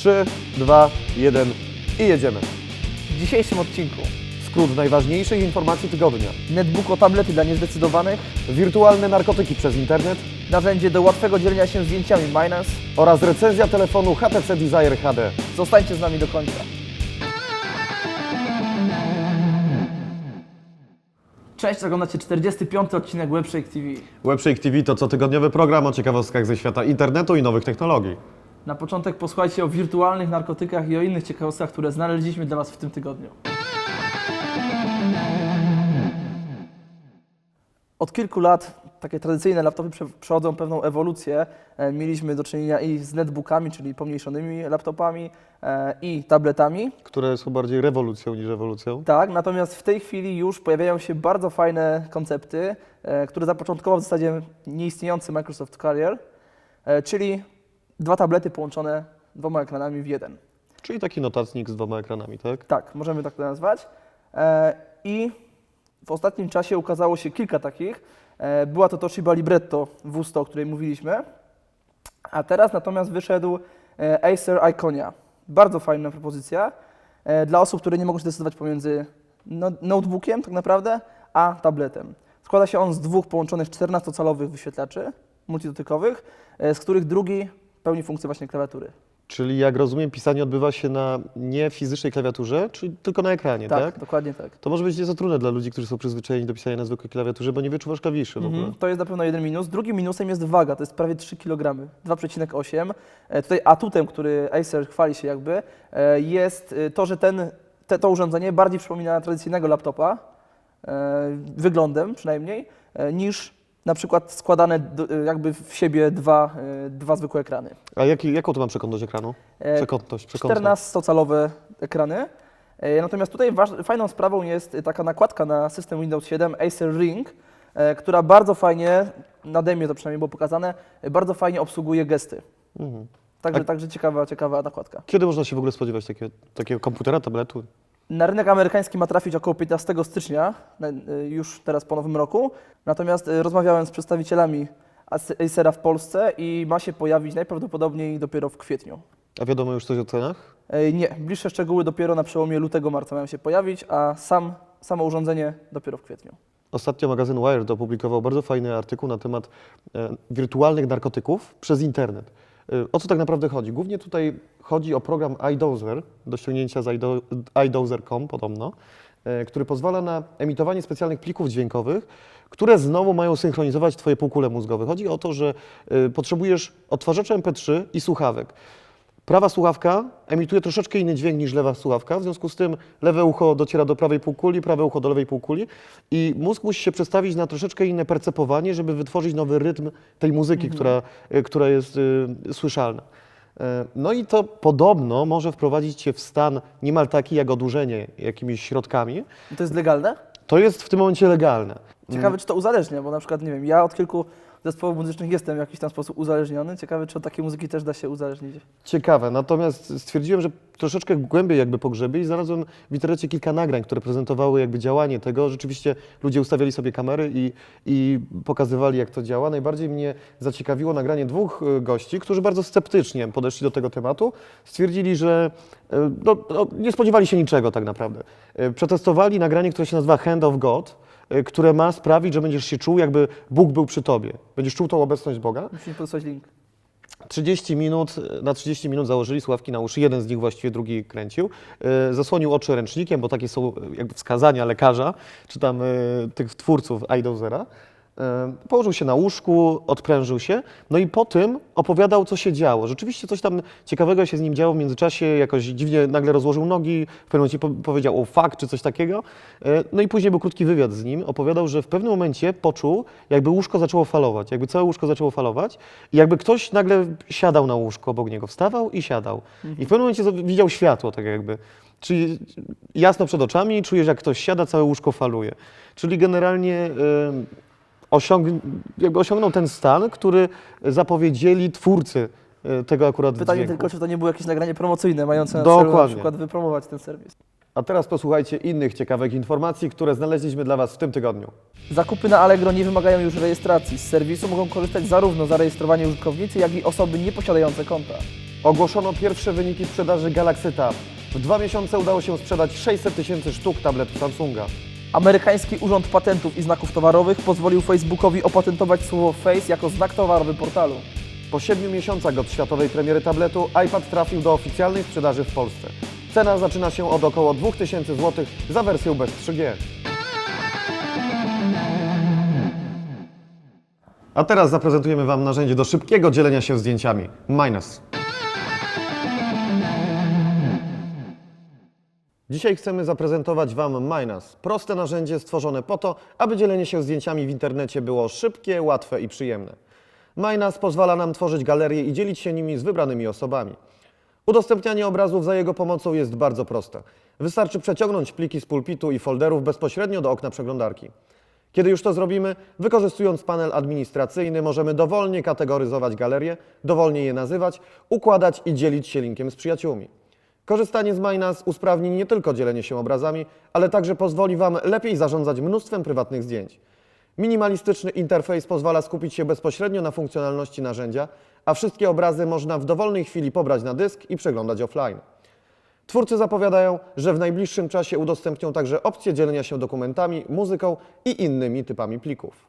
3, 2, 1 i jedziemy. W dzisiejszym odcinku Skrót najważniejszych informacji tygodnia. netbook o tablety dla niezdecydowanych, Wirtualne narkotyki przez internet narzędzie do łatwego dzielenia się zdjęciami Binance. oraz recenzja telefonu HTC Desire HD. Zostańcie z nami do końca. Cześć, oglądacie 45. odcinek Webshake TV. Webshake TV to cotygodniowy program o ciekawostkach ze świata internetu i nowych technologii. Na początek posłuchajcie o wirtualnych narkotykach i o innych ciekawostkach, które znaleźliśmy dla Was w tym tygodniu. Od kilku lat takie tradycyjne laptopy prze- przechodzą pewną ewolucję. E, Mieliśmy do czynienia i z netbookami, czyli pomniejszonymi laptopami e, i tabletami. Które są bardziej rewolucją niż ewolucją. Tak, natomiast w tej chwili już pojawiają się bardzo fajne koncepty, e, które zapoczątkował w zasadzie nieistniejący Microsoft Carrier, czyli dwa tablety połączone dwoma ekranami w jeden. Czyli taki notatnik z dwoma ekranami, tak? Tak, możemy tak to nazwać. E, I w ostatnim czasie ukazało się kilka takich. E, Była to Toshiba Libretto W100, o której mówiliśmy. A teraz natomiast wyszedł e, Acer Iconia. Bardzo fajna propozycja dla osób, które nie mogą się decydować pomiędzy no- notebookiem tak naprawdę, a tabletem. Składa się on z dwóch połączonych 14-calowych wyświetlaczy multidotykowych, z których drugi pełni funkcję właśnie klawiatury. Czyli jak rozumiem, pisanie odbywa się na nie fizycznej klawiaturze, czyli tylko na ekranie, tak? tak, dokładnie tak. To może być nieco trudne dla ludzi, którzy są przyzwyczajeni do pisania na zwykłej klawiaturze, bo nie wyczuwasz klawiszy w ogóle. Mhm, To jest na pewno jeden minus. Drugim minusem jest waga, to jest prawie 3 kg, 2,8. E, Tutaj atutem, który Acer chwali się jakby, e, jest e, to, że ten, te, to urządzenie bardziej przypomina tradycyjnego laptopa, e, wyglądem przynajmniej, e, niż na przykład składane e, jakby w siebie dwa, e, dwa zwykłe ekrany. A jaki, jaką to ma przekątność ekranu? E, Przekątność, przekątność. 14-calowe ekrany. E, Natomiast tutaj waż- fajną sprawą jest taka nakładka na system Windows 7 Acer Ring, e, która bardzo fajnie, na demie to przynajmniej było pokazane, e, bardzo fajnie obsługuje gesty. Mhm. Także, A- także ciekawa, ciekawa nakładka. Kiedy można się w ogóle spodziewać takiego, takiego komputera, tabletu? Na rynek amerykański ma trafić około 15 stycznia, e, już teraz po nowym roku. Natomiast e, rozmawiałem z przedstawicielami Ac- Acera w Polsce i ma się pojawić najprawdopodobniej dopiero w kwietniu. A wiadomo już coś o cenach? E, Nie, bliższe szczegóły dopiero na przełomie lutego-marca mają się pojawić, a sam, samo urządzenie dopiero w kwietniu. Ostatnio magazyn Wired opublikował bardzo fajny artykuł na temat wirtualnych narkotyków przez internet. E, o co tak naprawdę chodzi? Głównie tutaj chodzi o program iDozer, do ściągnięcia z iDo- iDozer.com podobno, e, który pozwala na emitowanie specjalnych plików dźwiękowych, które znowu mają synchronizować Twoje półkule mózgowe. Chodzi o to, że e, potrzebujesz odtwarzacza MP3 i słuchawek. Prawa słuchawka emituje troszeczkę inny dźwięk niż lewa słuchawka, w związku z tym lewe ucho dociera do prawej półkuli, prawe ucho do lewej półkuli i mózg musi się przestawić na troszeczkę inne percepowanie, żeby wytworzyć nowy rytm tej muzyki, która, y, która jest y, słyszalna. E, No i to podobno może wprowadzić Cię w stan niemal taki jak odurzenie jakimiś środkami. I to jest legalne? To jest w tym momencie legalne. Ciekawe, czy to uzależnia, bo na przykład, nie wiem, ja od kilku zespołów muzycznych jestem w jakiś tam sposób uzależniony. Ciekawe, czy od takiej muzyki też da się uzależnić. Ciekawe, natomiast stwierdziłem, że troszeczkę głębiej jakby pogrzebię i znalazłem w internecie kilka nagrań, które prezentowały jakby działanie tego. Rzeczywiście ludzie ustawiali sobie kamery i, i pokazywali, jak to działa. Najbardziej mnie zaciekawiło nagranie dwóch y, gości, którzy bardzo sceptycznie podeszli do tego tematu. Stwierdzili, że y, no, no, nie spodziewali się niczego tak naprawdę. Y, Przetestowali nagranie, które się nazywa Hand of God, które ma sprawić, że będziesz się czuł, jakby Bóg był przy tobie. Będziesz czuł tą obecność Boga. Musimy podesłać link. 30 minut, na 30 minut założyli słuchawki na uszy, jeden z nich właściwie, drugi kręcił. E, Zasłonił oczy ręcznikiem, bo takie są jakby wskazania lekarza, czy tam tych twórców iDozera. E, Położył się na łóżku, odprężył się, no i po tym opowiadał, co się działo. Rzeczywiście coś tam ciekawego się z nim działo w międzyczasie, jakoś dziwnie nagle rozłożył nogi, w pewnym momencie po- powiedział o fuck, czy coś takiego. E, No i później był krótki wywiad z nim. Opowiadał, że w pewnym momencie poczuł, jakby łóżko zaczęło falować, jakby całe łóżko zaczęło falować i jakby ktoś nagle siadał na łóżko obok niego, wstawał i siadał. I w pewnym momencie widział światło, tak jakby. Czyli jasno przed oczami, czujesz, jak ktoś siada, całe łóżko faluje. Czyli generalnie y, osiąg, jakby osiągnął ten stan, który zapowiedzieli twórcy y, tego akurat Pytanie dźwięku. tylko, czy to nie było jakieś nagranie promocyjne mające na celu na przykład wypromować ten serwis. A teraz posłuchajcie innych ciekawych informacji, które znaleźliśmy dla Was w tym tygodniu. Zakupy na Allegro nie wymagają już rejestracji. Z serwisu mogą korzystać zarówno zarejestrowani użytkownicy, jak i osoby nieposiadające konta. Ogłoszono pierwsze wyniki sprzedaży Galaxy Tab. W dwa miesiące udało się sprzedać 600 tysięcy sztuk tabletów Samsunga. Amerykański Urząd Patentów i Znaków Towarowych pozwolił Facebookowi opatentować słowo face jako znak towarowy portalu. Po 7 miesiącach od światowej premiery tabletu iPad trafił do oficjalnej sprzedaży w Polsce. Cena zaczyna się od około 2000 zł za wersję bez 3G. A teraz zaprezentujemy Wam narzędzie do szybkiego dzielenia się zdjęciami. Minus. Dzisiaj chcemy zaprezentować Wam Minus. Proste narzędzie stworzone po to, aby dzielenie się zdjęciami w internecie było szybkie, łatwe i przyjemne. Minus pozwala nam tworzyć galerie i dzielić się nimi z wybranymi osobami. Udostępnianie obrazów za jego pomocą jest bardzo proste. Wystarczy przeciągnąć pliki z pulpitu i folderów bezpośrednio do okna przeglądarki. Kiedy już to zrobimy, wykorzystując panel administracyjny, możemy dowolnie kategoryzować galerie, dowolnie je nazywać, układać i dzielić się linkiem z przyjaciółmi. Korzystanie z Minus usprawni nie tylko dzielenie się obrazami, ale także pozwoli Wam lepiej zarządzać mnóstwem prywatnych zdjęć. Minimalistyczny interfejs pozwala skupić się bezpośrednio na funkcjonalności narzędzia, a wszystkie obrazy można w dowolnej chwili pobrać na dysk i przeglądać offline. Twórcy zapowiadają, że w najbliższym czasie udostępnią także opcję dzielenia się dokumentami, muzyką i innymi typami plików.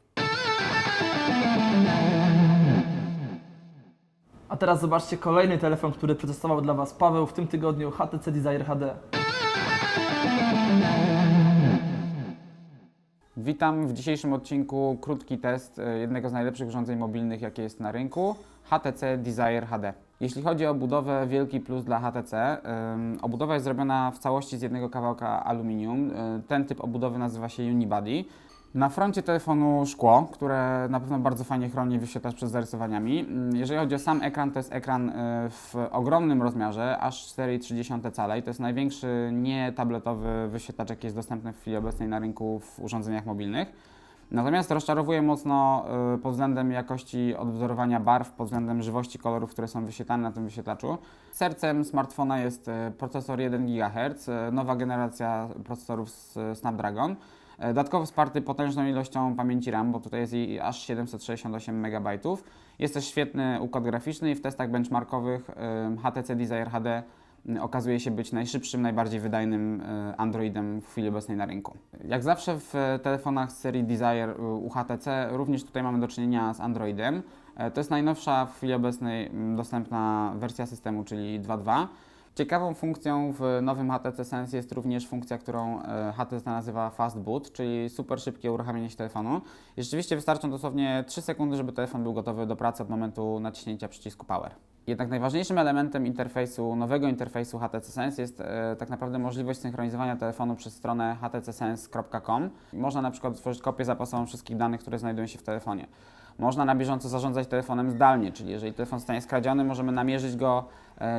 A teraz zobaczcie kolejny telefon, który przetestował dla Was Paweł w tym tygodniu HTC Desire HD. Witam w dzisiejszym odcinku krótki test e, jednego z najlepszych urządzeń mobilnych, jakie jest na rynku HTC Desire HD. Jeśli chodzi o budowę, wielki plus dla HTC. Obudowa jest zrobiona w całości z jednego kawałka aluminium. Y, Ten typ obudowy nazywa się Unibody. Na froncie telefonu szkło, które na pewno bardzo fajnie chroni wyświetlacz przed zarysowaniami. Ym, Jeżeli chodzi o sam ekran, to jest ekran y, w ogromnym rozmiarze, aż 4,3 cala i to jest największy nietabletowy wyświetlacz, jaki jest dostępny w chwili obecnej na rynku w urządzeniach mobilnych. Natomiast rozczarowuje mocno y, pod względem jakości odwzorowania barw, pod względem żywości kolorów, które są wyświetlane na tym wyświetlaczu. Sercem smartfona jest y, procesor 1 GHz, nowa generacja procesorów z Snapdragon. Y, Dodatkowo wsparty potężną ilością pamięci RAM, bo tutaj jest jej aż 768 MB. Jest też świetny układ graficzny i w testach benchmarkowych HTC Desire HD okazuje się być najszybszym, najbardziej wydajnym y, Androidem w chwili obecnej na rynku. Jak zawsze w e, telefonach z serii Desire y, u HTC również tutaj mamy do czynienia z Androidem. E, To jest najnowsza w chwili obecnej dostępna wersja systemu, czyli 2.2. Ciekawą funkcją w nowym HTC Sense jest również funkcja, którą e, HTC nazywa Fast Boot, czyli super szybkie uruchamianie się telefonu. I rzeczywiście wystarczą dosłownie 3 sekundy, żeby telefon był gotowy do pracy od momentu naciśnięcia przycisku Power. Jednak najważniejszym elementem interfejsu, nowego interfejsu HTC Sense jest e, tak naprawdę możliwość synchronizowania telefonu przez stronę htcsense.com. Można na przykład stworzyć kopię zapasową wszystkich danych, które znajdują się w telefonie. Można na bieżąco zarządzać telefonem zdalnie, czyli jeżeli telefon zostanie skradziony, możemy namierzyć go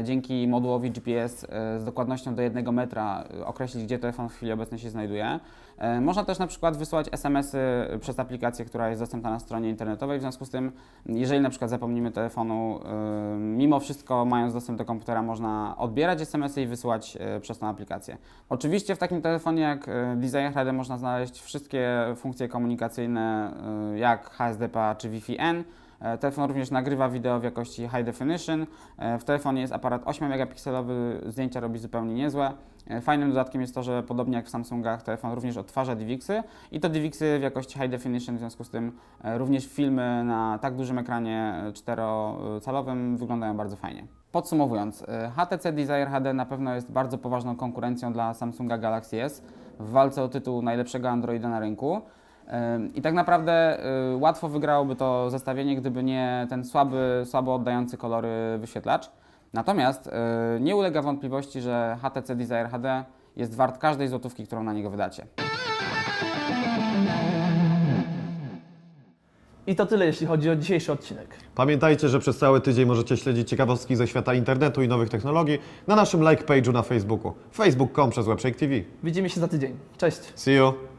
dzięki modułowi GPS e, z dokładnością do 1 metra, e, określić, gdzie telefon w chwili obecnej się znajduje. E, można też na przykład wysłać SMS-y przez aplikację, która jest dostępna na stronie internetowej. W związku z tym, jeżeli na przykład zapomnimy telefonu, e, mimo wszystko mając dostęp do komputera, można odbierać SMS-y i wysyłać e, przez tą aplikację. Oczywiście w takim telefonie jak e, Desire HD można znaleźć wszystkie funkcje komunikacyjne, e, jak HSDPA czy Wi-Fi-N. E, Telefon również nagrywa wideo w jakości high definition. E, W telefonie jest aparat 8 megapikselowy, zdjęcia robi zupełnie niezłe. E, Fajnym dodatkiem jest to, że podobnie jak w Samsungach telefon również odtwarza DivXy i to DivXy w jakości high definition, w związku z tym e, również filmy na tak dużym ekranie e, 4-calowym wyglądają bardzo fajnie. Podsumowując, e, HTC Desire HD na pewno jest bardzo poważną konkurencją dla Samsunga Galaxy S w walce o tytuł najlepszego Androida na rynku. I tak naprawdę y, łatwo wygrałoby to zestawienie, gdyby nie ten słaby, słabo oddający kolory wyświetlacz. Natomiast y, nie ulega wątpliwości, że HTC Desire HD jest wart każdej złotówki, którą na niego wydacie. I to tyle, jeśli chodzi o dzisiejszy odcinek. Pamiętajcie, że przez cały tydzień możecie śledzić ciekawostki ze świata internetu i nowych technologii na naszym like page'u na Facebooku. facebook.com przez Webshake TV. Widzimy się za tydzień. Cześć! See you!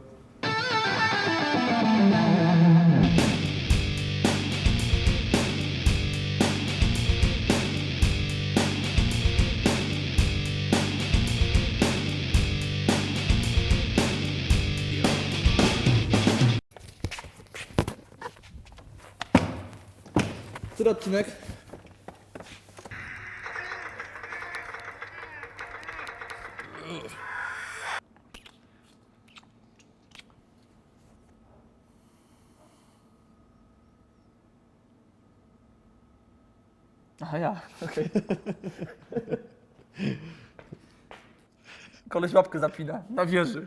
Który odcinek? Aha, ja, okej. Koleś łapkę zapina na wieży.